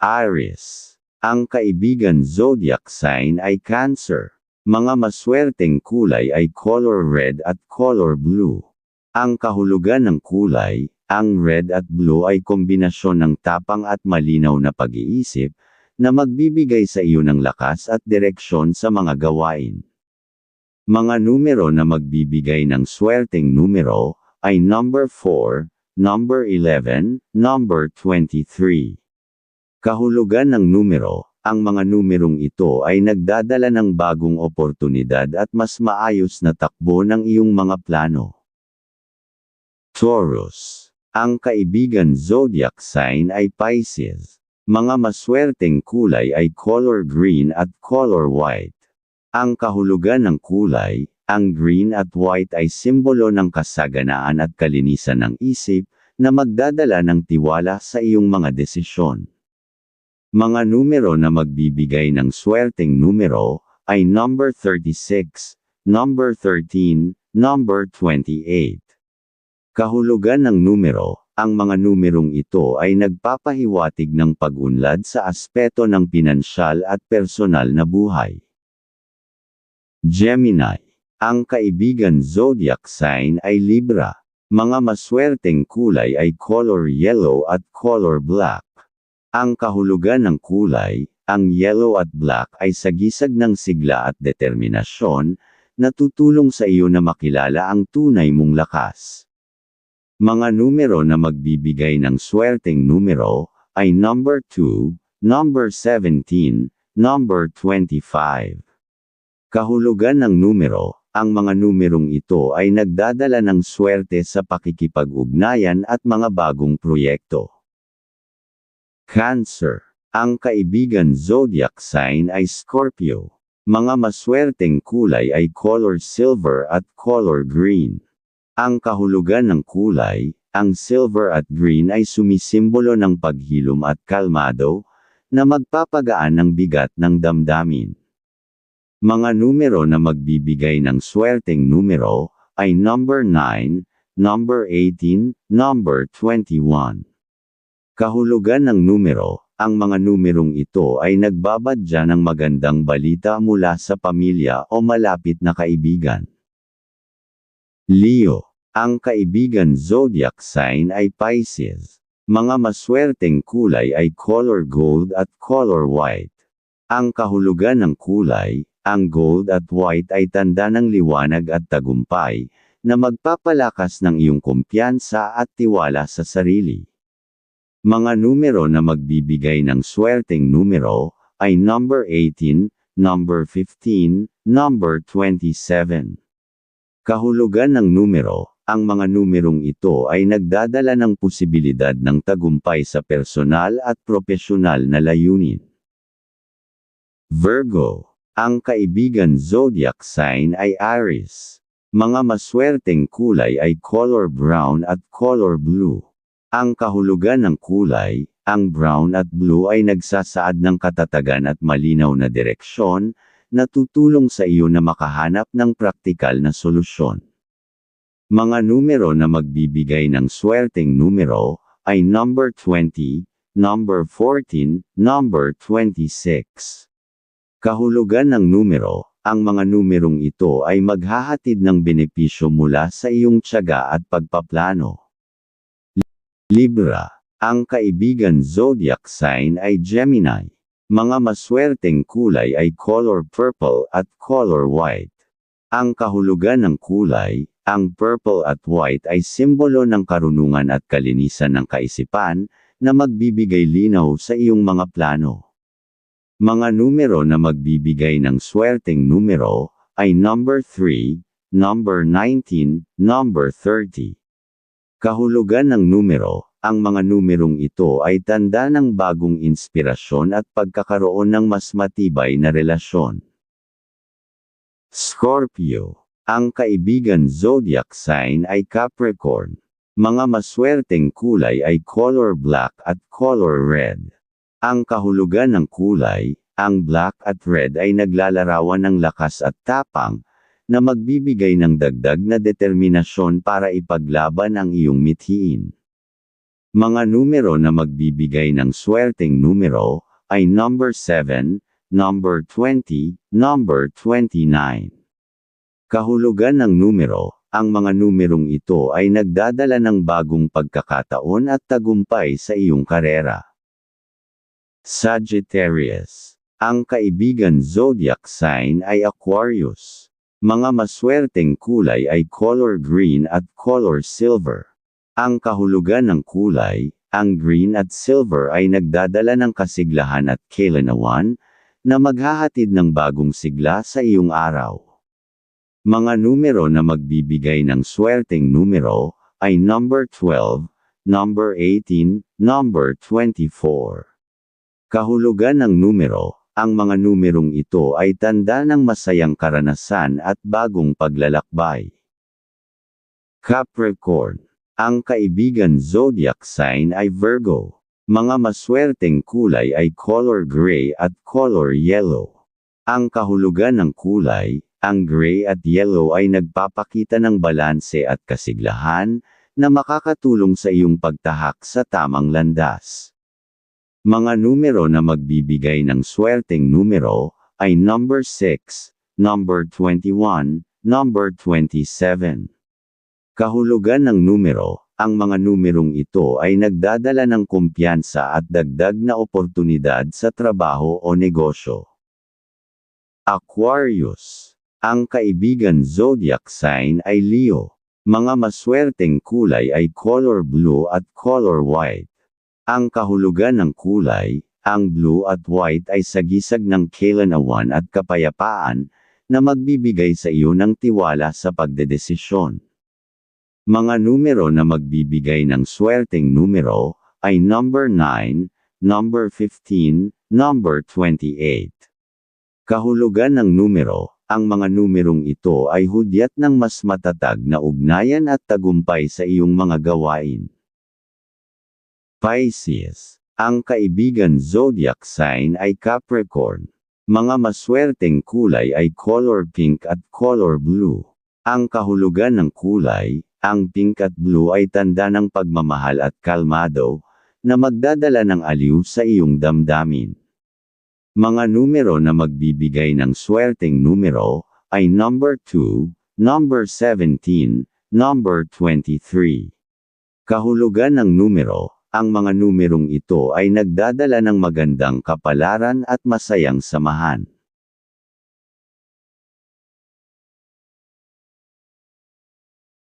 Aries. Ang kaibigan zodiac sign ay Cancer. Mga maswerteng kulay ay color red at color blue. Ang kahulugan ng kulay, ang red at blue ay kombinasyon ng tapang at malinaw na pag-iisip, na magbibigay sa iyo ng lakas at direksyon sa mga gawain. Mga numero na magbibigay ng swerteng numero, ay number 4, number 11, number 23. Kahulugan ng numero, ang mga numerong ito ay nagdadala ng bagong oportunidad at mas maayos na takbo ng iyong mga plano. Taurus. Ang kaibigan zodiac sign ay Pisces. Mga maswerteng kulay ay color green at color white. Ang kahulugan ng kulay, ang green at white ay simbolo ng kasaganaan at kalinisan ng isip, na magdadala ng tiwala sa iyong mga desisyon. Mga numero na magbibigay ng swerteng numero ay number 36, number 13, number 28. Kahulugan ng numero, ang mga numerong ito ay nagpapahiwatig ng pag-unlad sa aspeto ng pinansyal at personal na buhay. Gemini. Ang kaibigan zodiac sign ay Libra. Mga maswerteng kulay ay color yellow at color black. Ang kahulugan ng kulay, ang yellow at black ay sagisag ng sigla at determinasyon, na tutulong sa iyo na makilala ang tunay mong lakas. Mga numero na magbibigay ng swerteng numero, ay number 2, number 17, number 25. Kahulugan ng numero, ang mga numerong ito ay nagdadala ng swerte sa pakikipag-ugnayan at mga bagong proyekto. Cancer. Ang kaibigan zodiac sign ay Scorpio. Mga maswerteng kulay ay color silver at color green. Ang kahulugan ng kulay, ang silver at green ay sumisimbolo ng paghilom at kalmado, na magpapagaan ng bigat ng damdamin. Mga numero na magbibigay ng swerteng numero, ay number 9, number 18, number 21. Kahulugan ng numero, ang mga numerong ito ay nagbabadya ng magandang balita mula sa pamilya o malapit na kaibigan. Leo. Ang kaibigan zodiac sign ay Pisces. Mga maswerteng kulay ay color gold at color white. Ang kahulugan ng kulay, ang gold at white ay tanda ng liwanag at tagumpay, na magpapalakas ng iyong kumpiyansa at tiwala sa sarili. Mga numero na magbibigay ng swerteng numero, ay number 18, number 15, number 27. Kahulugan ng numero, ang mga numerong ito ay nagdadala ng posibilidad ng tagumpay sa personal at profesional na layunin. Virgo. Ang kaibigan zodiac sign ay Aries. Mga maswerteng kulay ay color brown at color blue. Ang kahulugan ng kulay, ang brown at blue ay nagsasaad ng katatagan at malinaw na direksyon, na tutulong sa iyo na makahanap ng praktikal na solusyon. Mga numero na magbibigay ng swerteng numero, ay number 20, number 14, number 26. Kahulugan ng numero, ang mga numerong ito ay maghahatid ng benepisyo mula sa iyong tiyaga at pagpaplano. Libra. Ang kaibigan zodiac sign ay Gemini. Mga maswerteng kulay ay color purple at color white. Ang kahulugan ng kulay, ang purple at white ay simbolo ng karunungan at kalinisan ng kaisipan, na magbibigay linaw sa iyong mga plano. Mga numero na magbibigay ng swerteng numero, ay number 3, number 19, number 30. Kahulugan ng numero, ang mga numerong ito ay tanda ng bagong inspirasyon at pagkakaroon ng mas matibay na relasyon. Scorpio. Ang kaibigan zodiac sign ay Capricorn. Mga maswerteng kulay ay color black at color red. Ang kahulugan ng kulay, ang black at red ay naglalarawan ng lakas at tapang, na magbibigay ng dagdag na determinasyon para ipaglaban ang iyong mithiin. Mga numero na magbibigay ng swerteng numero ay number 7, number 20, number 29. Kahulugan ng numero, ang mga numerong ito ay nagdadala ng bagong pagkakataon at tagumpay sa iyong karera. Sagittarius. Ang kaibigan zodiac sign ay Aquarius. Mga maswerteng kulay ay color green at color silver. Ang kahulugan ng kulay, ang green at silver ay nagdadala ng kasiglahan at kailanawan, na maghahatid ng bagong sigla sa iyong araw. Mga numero na magbibigay ng swerteng numero ay number 12, number 18, number 24. Kahulugan ng numero, ang mga numerong ito ay tanda ng masayang karanasan at bagong paglalakbay. Capricorn. Ang kaibigan zodiac sign ay Virgo. Mga maswerteng kulay ay color gray at color yellow. Ang kahulugan ng kulay, ang gray at yellow ay nagpapakita ng balanse at kasiglahan, na makakatulong sa iyong pagtahak sa tamang landas. Mga numero na magbibigay ng swerteng numero, ay number 6, number 21, number 27. Kahulugan ng numero, ang mga numerong ito ay nagdadala ng kumpiyansa at dagdag na oportunidad sa trabaho o negosyo. Aquarius ang kaibigan zodiac sign ay Leo. Mga maswerteng kulay ay color blue at color white. Ang kahulugan ng kulay, ang blue at white ay sagisag ng kailanawan at kapayapaan, na magbibigay sa iyo ng tiwala sa pagdedesisyon. Mga numero na magbibigay ng swerteng numero, ay number 9, number 15, number 28. Kahulugan ng numero, ang mga numerong ito ay hudyat ng mas matatag na ugnayan at tagumpay sa iyong mga gawain. Pisces. Ang kaibigan zodiac sign ay Capricorn. Mga maswerteng kulay ay color pink at color blue. Ang kahulugan ng kulay, ang pink at blue ay tanda ng pagmamahal at kalmado, na magdadala ng aliw sa iyong damdamin. Mga numero na magbibigay ng swerteng numero, ay number 2, number 17, number 23. Kahulugan ng numero, ang mga numerong ito ay nagdadala ng magandang kapalaran at masayang samahan.